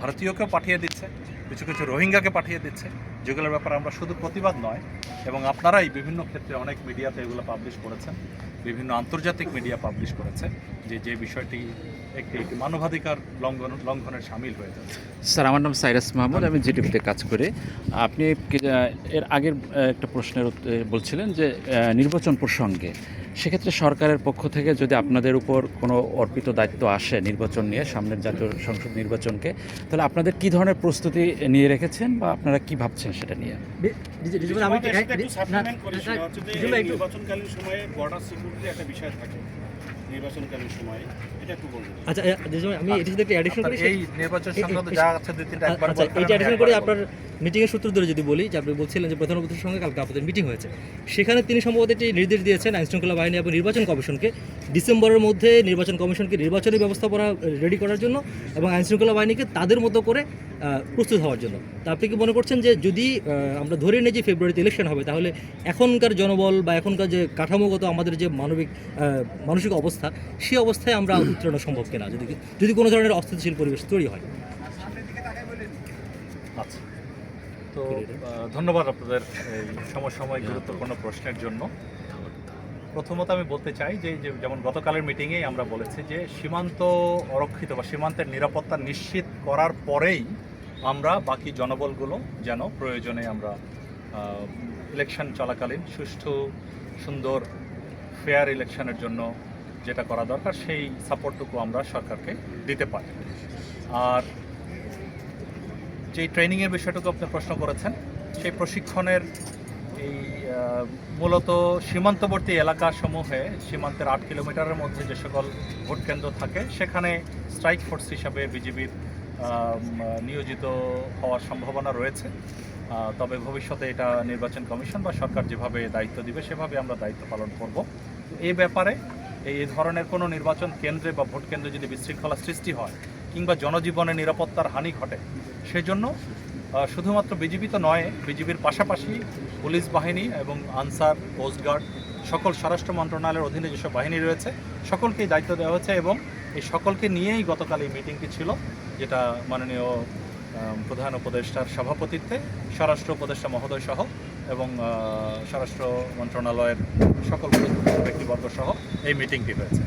ভারতীয়কেও পাঠিয়ে দিচ্ছে কিছু কিছু রোহিঙ্গাকে পাঠিয়ে দিচ্ছে। যেগুলোর ব্যাপারে আমরা শুধু প্রতিবাদ নয়, এবং আপনারাই বিভিন্ন ক্ষেত্রে অনেক মিডিয়াতে এগুলো পাবলিশ করেছেন, বিভিন্ন আন্তর্জাতিক মিডিয়া পাবলিশ করেছে, যে যে বিষয়টি একটি মানবাধিকার লঙ্ঘন, লঙ্ঘনের সামিল হয়ে যাচ্ছে। স্যার, আমার নাম সাইরাস মাহমুদ, আমি জিটিভিতে কাজ করি। আপনি এর আগের একটা প্রশ্নের বলছিলেন যে নির্বাচন প্রসঙ্গে। সেক্ষেত্রে সরকারের পক্ষ থেকে যদি আপনাদের উপর কোনো অর্পিত দায়িত্ব আসে নির্বাচন নিয়ে, সামনের জাতীয় সংসদ নির্বাচনকে, তাহলে আপনাদের কি ধরনের প্রস্তুতি নিয়ে রেখেছেন বা আপনারা কি ভাবছেন সেটা নিয়ে। নির্বাচনকালীন সময়ে বর্ডার সিকিউরিটি একটা বিষয় থাকে নির্বাচনকালীন সময়ে। এটা একটু বলবেন আচ্ছা আমি এটির সাথে একটা অ্যাডিশন করি এই নির্বাচন সংক্রান্ত যা আছে দুই তিনটা একবার আচ্ছা বলতেন, অ্যাডিশন করে আপনার মিটিংয়ের সূত্র ধরে যদি বলি যে আপনি বলছিলেন যে প্রধান উপদেষ্টার সঙ্গে কালকে আপনাদের মিটিং হয়েছে। সেখানে তিনি সম্ভবত একটি নির্দেশ দিয়েছেন আইন শৃঙ্খলা বাহিনী এবং নির্বাচন কমিশনকে ডিসেম্বরের মধ্যে নির্বাচন কমিশনকে নির্বাচনী ব্যবস্থাপনা রেডি করার জন্য এবং আইন শৃঙ্খলা বাহিনীকে তাদের মতো করে প্রস্তুত হওয়ার জন্য। তা আপনি কি মনে করছেন যে যদি আমরা ধরে নিই যে ফেব্রুয়ারিতে ইলেকশন হবে তাহলে এখনকার জনবল বা এখনকার যে কাঠামোগত আমাদের যে মানবিক মানসিক অবস্থা সেই অবস্থায় আমরা উত্তরণ সম্ভব কিনা? যদি যদি কোনো ধরনের অস্থিতিশীল পরিবেশ তৈরি হয়। আচ্ছা। তো ধন্যবাদ আপনাদের এই সমসাময়িক গুরুত্বপূর্ণ প্রশ্নের জন্য। প্রথমত আমি বলতে চাই যে যেমন গতকালের মিটিংয়েই আমরা বলেছি যে সীমান্ত অরক্ষিত বা সীমান্তের নিরাপত্তা নিশ্চিত করার পরেই আমরা বাকি জনবলগুলো যেন প্রয়োজনে আমরা ইলেকশন চলাকালীন সুষ্ঠু সুন্দর ফেয়ার ইলেকশনের জন্য যেটা করা দরকার সেই সাপোর্টটুকু আমরা সরকারকে দিতে পারি। আর যে ট্রেনিংয়ের বিষয়টুকু আপনি প্রশ্ন করেছেন, সেই প্রশিক্ষণের এই মূলত সীমান্তবর্তী এলাকাসমূহে, সীমান্তের আট কিলোমিটারের মধ্যে যে সকল ভোট কেন্দ্র থাকে, সেখানে স্ট্রাইক ফোর্স হিসাবে বিজিবির নিয়োজিত হওয়ার সম্ভাবনা রয়েছে। তবে ভবিষ্যতে এটা নির্বাচন কমিশন বা সরকার যেভাবে দায়িত্ব দিবে, সেভাবে আমরা দায়িত্ব পালন করব। এই ব্যাপারে এই ধরনের কোনো নির্বাচন কেন্দ্রে বা ভোট কেন্দ্রে যদি বিশৃঙ্খলা সৃষ্টি হয় কিংবা জনজীবনে নিরাপত্তার হানি ঘটে। সেজন্য শুধুমাত্র বিজিবি তো নয় বিজিবির পাশাপাশি পুলিশ বাহিনী এবং আনসার কোস্টগার্ড সকল স্বরাষ্ট্র মন্ত্রণালয়ের অধীনে যেসব বাহিনী রয়েছে সকলকেই দায়িত্ব দেওয়া হয়েছে এবং এই সকলকে নিয়েই গতকাল এই মিটিংটি ছিল যেটা মাননীয় প্রধান উপদেষ্টার সভাপতিত্বে স্বরাষ্ট্র উপদেষ্টা মহোদয় সহ এবং আহ, স্বরাষ্ট্র মন্ত্রণালয়ের সকল ব্যক্তিবর্গ সহ এই মিটিংটি হয়েছে।